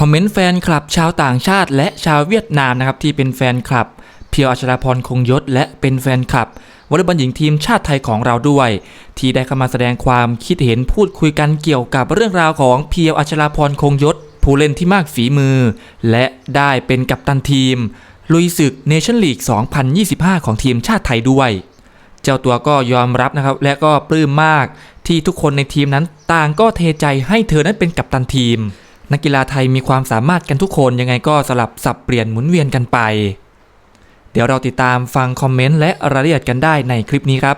คอมเมนต์แฟนคลับชาวต่างชาติ และชาวเวียดนามนะครับที่เป็นแฟนคลับ เพียวอัชราพรคงยศ และเป็นแฟนคลับวอลเลย์บอลหญิงทีมชาติไทยของเราด้วย ที่ได้เข้ามาแสดงความคิดเห็นพูดคุยกันเกี่ยวกับเรื่องราวของเพียวอัชราพรคงยศ ผู้เล่นที่มากฝีมือ และได้เป็นกัปตันทีม ลุยศึกเนชั่นลีก 2025 ของทีมชาติไทยด้วย เจ้าตัวก็ยอมรับนะครับและก็ปลื้มมากที่ทุกคนในทีมนั้นต่างก็เทใจให้เธอนั้นเป็นกัปตันทีม นักกีฬาไทยมีความสามารถกันทุกคนยังไงก็สลับสับเปลี่ยนหมุนเวียนกันไป เดี๋ยวเราติดตามฟังคอมเมนต์และรายละเอียดกันได้ในคลิปนี้ครับ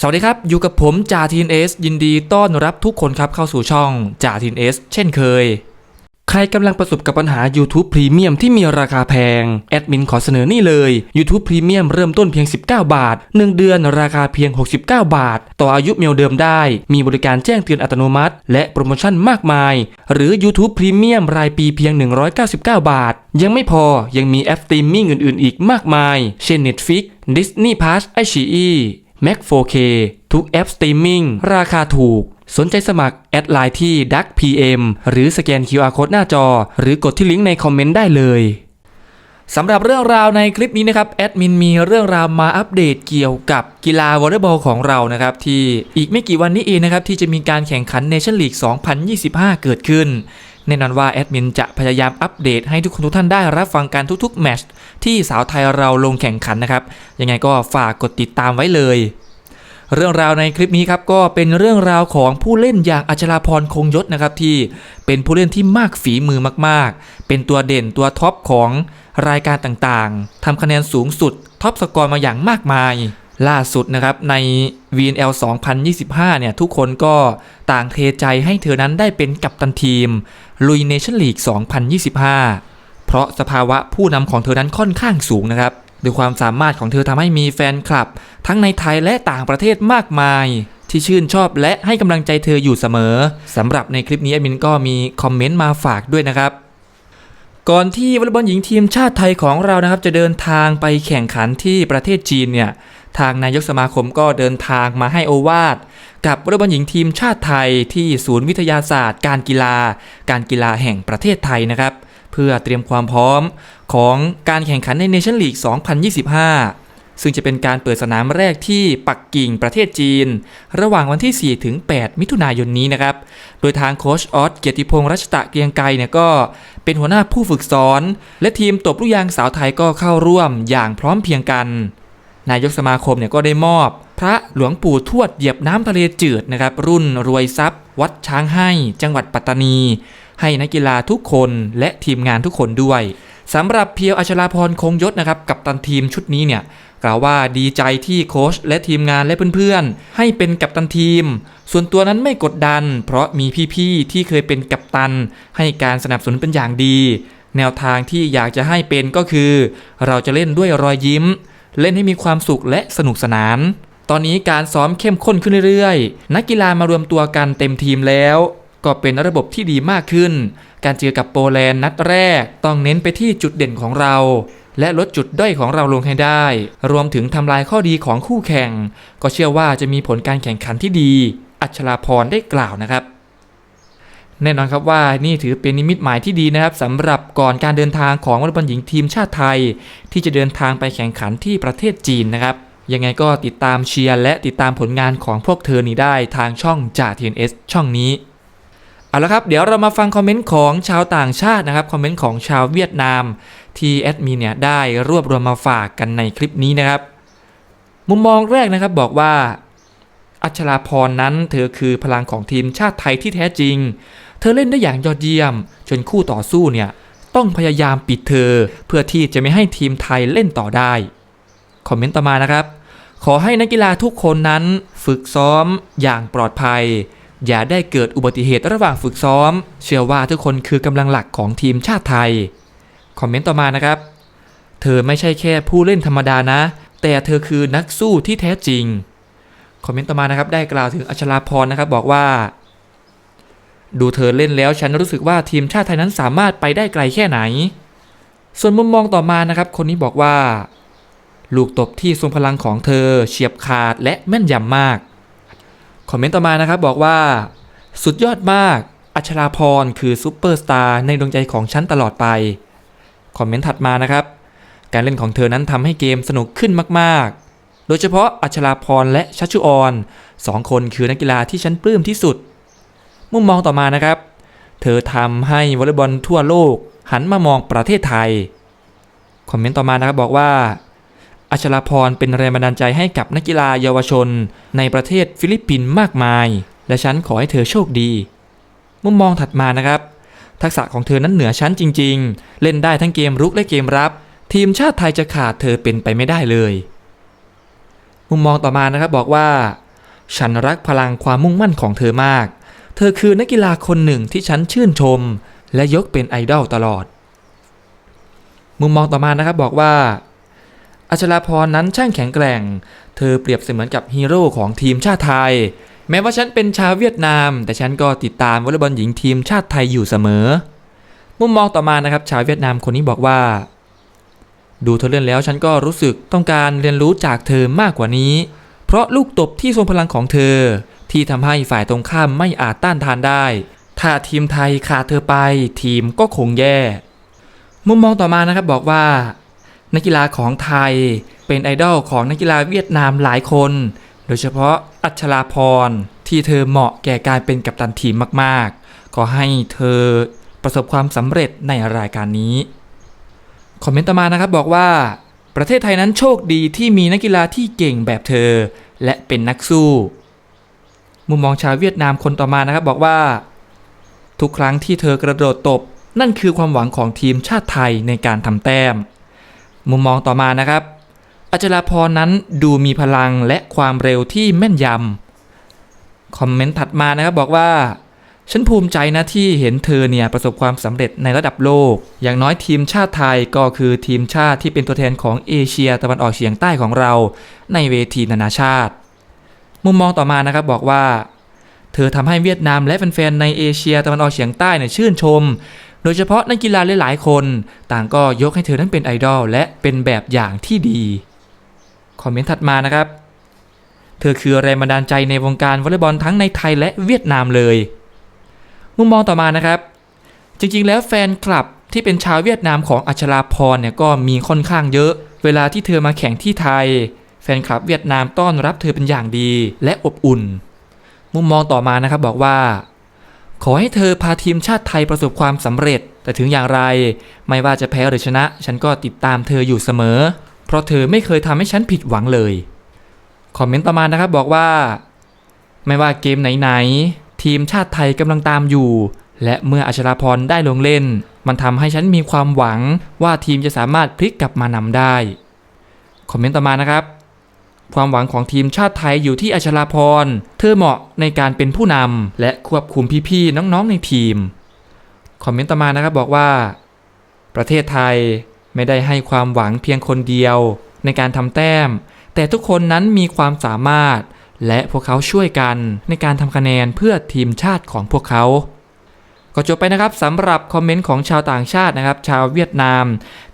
สวัสดีครับ อยู่กับผมจ่าทีนเอสยินดีต้อนรับทุกคนครับเข้าสู่ช่องจ่าทีนเอสเช่นเคย รกำลังประสบกับปัญหา YouTube Premium ที่มีราคาแพง แอดมินขอเสนอนี่เลย YouTube Premium เริ่มต้นเพียง 19 บาท 1 เดือนราคาเพียง 69 บาท ต่ออายุเมลเดิมได้ มีบริการแจ้งเตือนอัตโนมัติ และโปรโมชั่นมากมาย หรือ YouTube Premium รายปีเพียง 199 บาท ยังไม่พอยังมีแอปสตรีมมิ่งอื่น ๆ อีกมากมาย เช่น Netflix Disney Plus iQIYI Mac 4K ทุกแอปสตรีมมิ่งราคาถูก สนใจสมัคร แอดไลน์ที่ Duck PM หรือสแกน QR Code หน้าจอ หรือกดที่ลิงก์ในคอมเมนต์ได้เลยสำหรับเรื่องราวในคลิปนี้นะครับแอดมินมีเรื่องราวมาอัปเดตเกี่ยวกับกีฬาวอลเลย์บอลของเรานะครับที่อีกไม่กี่วันนี้เองนะครับที่จะมีการแข่งขัน Nation League 2025 เกิดขึ้น แน่นอนว่าแอดมินจะพยายามอัปเดตให้ทุกคนทุกท่านได้รับฟังการทุกๆแมตช์ที่สาวไทยเราลงแข่งขันนะครับยังไงก็ฝากกดติดตามไว้เลย เรื่องราวในคลิปนี้ครับก็เป็นเรื่องราวของผู้เล่นอย่างอัชราพรคงยศนะครับที่เป็นผู้เล่นที่มากฝีมือมากๆ เป็นตัวเด่นตัวท็อปของรายการต่างๆทำคะแนนสูงสุดท็อปสกอร์มาอย่างมากมาย ล่าสุดนะครับใน VNL 2025 เนี่ยทุกคนก็ต่างเทใจให้เธอนั้นได้เป็นกัปตันทีมลุยเนชั่นลีก 2025 เพราะสภาวะผู้นำของเธอนั้นค่อนข้างสูงนะครับ ด้วยความสามารถของเธอทำให้มีแฟนคลับ ทั้งในไทยและต่างประเทศมากมาย ที่ชื่นชอบและให้กำลังใจเธออยู่เสมอสำหรับในคลิปนี้แอดมินก็มีคอมเมนต์มาฝากด้วยนะครับก่อนที่วอลเลย์บอลหญิงทีมชาติไทยของเรานะครับ จะเดินทางไปแข่งขันที่ประเทศจีนเนี่ยทางนายกสมาคมก็เดินทางมาให้โอวาทกับวอลเลย์บอลหญิงทีมชาติไทยที่ศูนย์วิทยาศาสตร์ การกีฬา การกีฬาแห่งประเทศไทยนะครับ เพื่อเตรียมความพร้อมของการแข่งขันในเนชั่นลีก 2025 ซึ่งจะเป็นการเปิดสนามแรกที่ปักกิ่งประเทศจีน ระหว่างวันที่ 4 ถึง 8 มิถุนายนนี้นะครับ โดยทางโค้ชออสเกียรติพงษ์รัชตะเกียงไกรเนี่ยก็เป็นหัวหน้าผู้ฝึกสอน และทีมตบลูกยางสาวไทยก็เข้าร่วมอย่างพร้อมเพียงกัน นายกสมาคมเนี่ยก็ได้มอบ พระหลวงปู่ทวดเหยียบน้ำทะเลจืดนะครับรุ่นรวยทรัพย์ วัดช้างให้ จังหวัดปัตตานี ให้นักกีฬาทุกคนและทีมงานทุกคนด้วยสำหรับเพียวอัชราพรคงยศนะครับกับตันทีมชุดนี้เนี่ยกล่าวว่าดีใจที่โค้ชและทีมงานและเพื่อนๆ ให้เป็นกัปตันทีม ส่วนตัวนั้นไม่กดดัน เพราะมีพี่ๆ ที่เคยเป็นกัปตัน ให้การสนับสนุนเป็นอย่างดี แนวทางที่อยากจะให้เป็นก็คือ เราจะเล่นด้วยรอยยิ้ม เล่นให้มีความสุขและสนุกสนาน ตอนนี้การซ้อมเข้มข้นขึ้นเรื่อยๆ นักกีฬามารวมตัวกันเต็มทีมแล้ว ก็เป็นระบบที่ดีมากขึ้น การเจอกับโปแลนด์นัดแรก ต้องเน้นไปที่จุดเด่นของเรา และลดจุดด้อยของเราลงให้ได้ รวมถึงทำลายข้อดีของคู่แข่ง ก็เชื่อว่าจะมีผลการแข่งขันที่ดี อัชราพรได้กล่าวนะครับแน่นอนครับว่านี่ถือเป็นนิมิตหมายที่ดีนะครับสำหรับก่อนการเดินทางของวอลเลย์บอลหญิงทีมชาติไทย ที่จะเดินทางไปแข่งขันที่ประเทศจีนนะครับ ยังไงก็ติดตามเชียร์และติดตามผลงานของพวกเธอนี้ได้ทางช่องจ่า TNS ช่องนี้ เอาละครับ เดี๋ยวเรามาฟังคอมเมนต์ของชาวต่างชาตินะครับคอมเมนต์ของชาวเวียดนาม ที่แอดมินเนี่ยได้รวบรวมมาฝากกันในคลิปนี้นะครับ มุมมองแรกนะครับบอกว่า อัชราพรนั้นเธอคือพลังของทีมชาติไทยที่แท้จริง เธอเล่นได้อย่างยอดเยี่ยม จนคู่ต่อสู้เนี่ยต้องพยายามปิดเธอ เพื่อที่จะไม่ให้ทีมไทยเล่นต่อได้คอมเมนต์ต่อมานะครับ ขอให้นักกีฬาทุกคนนั้นฝึกซ้อมอย่างปลอดภัย อย่าได้เกิดอุบัติเหตุระหว่างฝึกซ้อม เชื่อว่าทุกคนคือกำลังหลักของทีมชาติไทย คอมเมนต์ต่อมานะครับ เธอไม่ใช่แค่ผู้เล่นธรรมดานะ แต่เธอคือนักสู้ที่แท้จริง คอมเมนต์ต่อมานะครับได้กล่าวถึงอัชราพรนะครับบอกว่า ดูเธอเล่นแล้วฉันรู้สึกว่าทีมชาติไทยนั้นสามารถไปได้ไกลแค่ไหน ส่วนมุมมองต่อมานะครับ คนนี้บอกว่า ลูกตบที่ทรงพลังของเธอเฉียบขาดและแม่นยำมาก คอมเมนต์ต่อมานะครับบอกว่า สุดยอดมากอัชราพรคือซูเปอร์สตาร์ในดวงใจของฉันตลอดไป คอมเมนต์ถัดมานะครับ การเล่นของเธอนั้นทำให้เกมสนุกขึ้นมากๆ โดยเฉพาะอัชราพรและชัชชุออนสองคนคือนักกีฬาที่ฉันปลื้มที่สุด มุมมองต่อมานะครับ เธอทำให้วอลเลย์บอลทั่วโลกหันมามองประเทศไทย คอมเมนต์ต่อมานะครับบอกว่า อัชราพรเป็นแรงบันดาลใจให้กับนักกีฬาเยาวชน ในประเทศฟิลิปปินส์มากมาย และฉันขอให้เธอโชคดี มุมมองถัดมานะครับ ทักษะของเธอนั้นเหนือชั้นจริง ๆ เล่นได้ทั้งเกมรุกและเกมรับ ทีมชาติไทยจะขาดเธอเป็นไปไม่ได้เลย มุมมองต่อมานะครับบอกว่า ฉันรักพลังความมุ่งมั่นของเธอมาก เธอคือนักกีฬาคนหนึ่งที่ฉันชื่นชม และยกเป็นไอดอลตลอด มุมมองต่อมานะครับบอกว่า อัชราพรนั้นช่างแข็งแกร่ง เธอเปรียบเสมือนกับฮีโร่ของทีมชาติไทย แม้ว่าฉันเป็นชาวเวียดนาม แต่ฉันก็ติดตามวอลเลย์บอลหญิงทีมชาติไทยอยู่เสมอ มุมมองต่อมานะครับ ชาวเวียดนามคนนี้บอกว่า ดูเธอเล่นแล้วฉันก็รู้สึกต้องการเรียนรู้จากเธอมากกว่านี้ เพราะลูกตบที่ทรงพลังของเธอ ที่ทำให้ฝ่ายตรงข้ามไม่อาจต้านทานได้ ถ้าทีมไทยขาดเธอไป ทีมก็คงแย่ มุมมองต่อมานะครับบอกว่า นักกีฬาของไทย เป็นไอดอลของนักกีฬาเวียดนามหลายคน โดยเฉพาะอัชราพรที่เธอเหมาะแก่การเป็นกัปตันทีมมากๆ ขอให้เธอประสบความสำเร็จในรายการนี้ คอมเมนต์ต่อมานะครับบอกว่า ประเทศไทยนั้นโชคดีที่มีนักกีฬาที่เก่งแบบเธอ และเป็นนักสู้ มุมมองชาวเวียดนามคนต่อมานะครับบอกว่า ทุกครั้งที่เธอกระโดดตบ นั่นคือความหวังของทีมชาติไทยในการทำแต้ม มุมมองต่อมานะครับอัจราพรนั้นดูมีพลังและความเร็วที่แม่นยำคอมเมนต์ถัดมานะครับบอกว่า ฉันภูมิใจนะที่เห็นเธอเนี่ยประสบความสำเร็จในระดับโลก อย่างน้อยทีมชาติไทยก็คือทีมชาติที่เป็นตัวแทนของเอเชียตะวันออกเฉียงใต้ของเรา ในเวทีนานาชาติ มุมมองต่อมานะครับบอกว่า เธอทำให้เวียดนามและแฟนๆในเอเชียตะวันออกเฉียงใต้เนี่ยชื่นชม โดยเฉพาะนักกีฬาหลายๆ คน ต่างก็ยกให้เธอนั้นเป็นไอดอลและเป็นแบบอย่างที่ดี คอมเมนต์ถัดมานะครับ เธอคือแรงบันดาลใจในวงการวอลเลย์บอลทั้งในไทยและเวียดนามเลย มุมมองต่อมานะครับ จริงๆ แล้วแฟนคลับที่เป็นชาวเวียดนามของอัชราพรเนี่ยก็มีค่อนข้างเยอะ เวลาที่เธอมาแข่งที่ไทย แฟนคลับเวียดนามต้อนรับเธอเป็นอย่างดีและอบอุ่น มุมมองต่อมานะครับบอกว่า ขอให้เธอพาทีมชาติไทยประสบความสำเร็จ แต่ถึงอย่างไร ไม่ว่าจะแพ้หรือชนะ ฉันก็ติดตามเธออยู่เสมอ เพราะเธอไม่เคยทำให้ฉันผิดหวังเลย คอมเมนต์ต่อมานะครับบอกว่า ไม่ว่าเกมไหนๆทีมชาติไทยกำลังตามอยู่ และเมื่ออัชราพรได้ลงเล่น มันทำให้ฉันมีความหวังว่าทีมจะสามารถพลิกกลับมานำได้ คอมเมนต์ต่อมานะครับ ความหวังของทีมชาติไทยอยู่ที่อัชราพร เธอเหมาะในการเป็นผู้นำและควบคุมพี่ๆน้องๆในทีม คอมเมนต์ต่อมานะครับบอกว่า ประเทศไทยไม่ได้ให้ความหวังเพียงคนเดียว ในการทำแต้ม แต่ทุกคนนั้นมีความสามารถ และพวกเขาช่วยกันในการทำคะแนนเพื่อทีมชาติของพวกเขาก็จบไปนะครับสำหรับคอมเมนต์ของชาวต่างชาตินะครับ ชาวเวียดนาม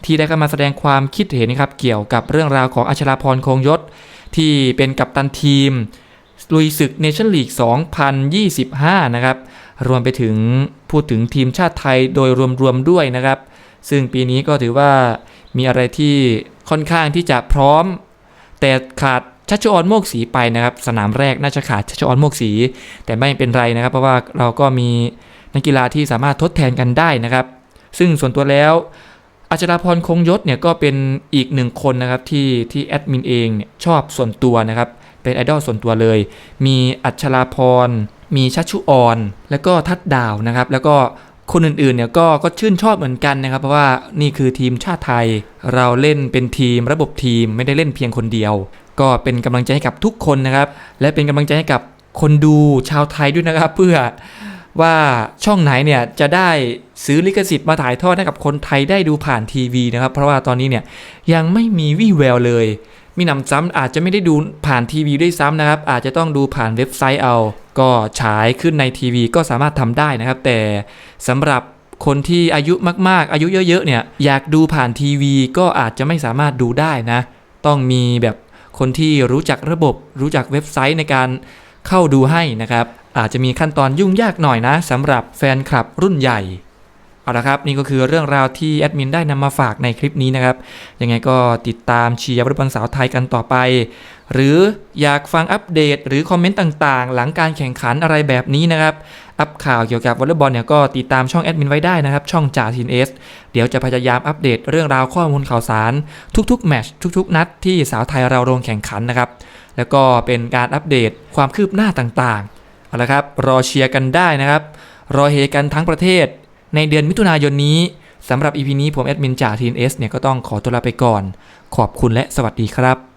ที่ได้เข้ามาแสดงความคิดเห็นนะครับเกี่ยวกับเรื่องราวของอัชราพรคงยศ ที่เป็นกัปตันทีม ลุยศึกเนชั่นลีก 2025 นะครับ รวมไปถึงพูดถึงทีมชาติไทยโดยรวมๆด้วยนะครับ ซึ่งปีนี้ก็ถือว่ามีอะไรที่ค่อนข้างที่จะพร้อม แต่ขาดชัชออนโมกศรีไปนะครับ สนามแรกน่าจะขาดชัชออนโมกศรีแต่ไม่เป็นไรนะครับ เพราะว่าเราก็มีนักกีฬาที่สามารถทดแทนกันได้นะครับ ซึ่งส่วนตัวแล้ว อัจราพรคงยศเนี่ยก็เป็นอีกหนึ่งคนนะครับที่ที่แอดมินเองเนี่ยชอบส่วนตัวนะครับเป็นไอดอลส่วนตัวเลย มีอัชราพร มีชัชชุออน แล้วก็ทัดดาวนะครับ แล้วก็คนอื่นๆเนี่ยก็ก็ชื่นชอบเหมือนกันนะครับ เพราะว่านี่คือทีมชาติไทย เราเล่นเป็นทีมระบบทีมไม่ได้เล่นเพียงคนเดียว ก็เป็นกำลังใจให้กับทุกคนนะครับ และเป็นกำลังใจให้กับคนดูชาวไทยด้วยนะครับ เพื่อ ว่าช่องไหนเนี่ยจะได้ซื้อลิขสิทธิ์มาถ่ายทอดให้กับคนไทยได้ดูผ่านทีวีนะครับ เพราะว่าตอนนี้เนี่ยยังไม่มีวี่แววเลย มีนำซ้ำอาจจะไม่ได้ดูผ่านทีวีด้วยซ้ำนะครับ อาจจะต้องดูผ่านเว็บไซต์เอา ก็ฉายขึ้นในทีวีก็สามารถทำได้นะครับ แต่สำหรับคนที่อายุมากๆ อายุเยอะๆเนี่ยอยากดูผ่านทีวี ก็อาจจะไม่สามารถดูได้นะ ต้องมีแบบคนที่รู้จักระบบรู้จักเว็บไซต์ในการเข้าดูให้นะครับ อาจจะมีขั้นตอนยุ่งยากหน่อยนะสำหรับแฟนคลับรุ่นใหญ่เอาละครับนี่ก็คือเรื่องราวที่แอดมินได้นำมาฝากในคลิปนี้นะครับ ยังไงก็ติดตามเชียร์วอลเลย์บอลสาวไทยกันต่อไป หรืออยากฟังอัปเดตหรือคอมเมนต์ต่างๆ หลังการแข่งขันอะไรแบบนี้นะครับ อัปข่าวเกี่ยวกับวอลเลย์บอลเนี่ยก็ติดตามช่องแอดมินไว้ได้นะครับ ช่องจ่าทีนเอสเดี๋ยวจะพยายามอัปเดตเรื่องราวข้อมูลข่าวสาร ทุกๆแมตช์ทุกๆ นัดที่สาวไทยเราลงแข่งขันนะครับแล้วก็เป็นการอัปเดตความคืบหน้าต่างๆ เอาละครับ รอเชียร์กันได้นะครับ รอเฮกันทั้งประเทศ ในเดือนมิถุนายนนี้สำหรับ EP นี้ผมแอดมินจ่าทีนเอสเนี่ยก็ต้องขอตัวลาไปก่อน ขอบคุณและสวัสดีครับ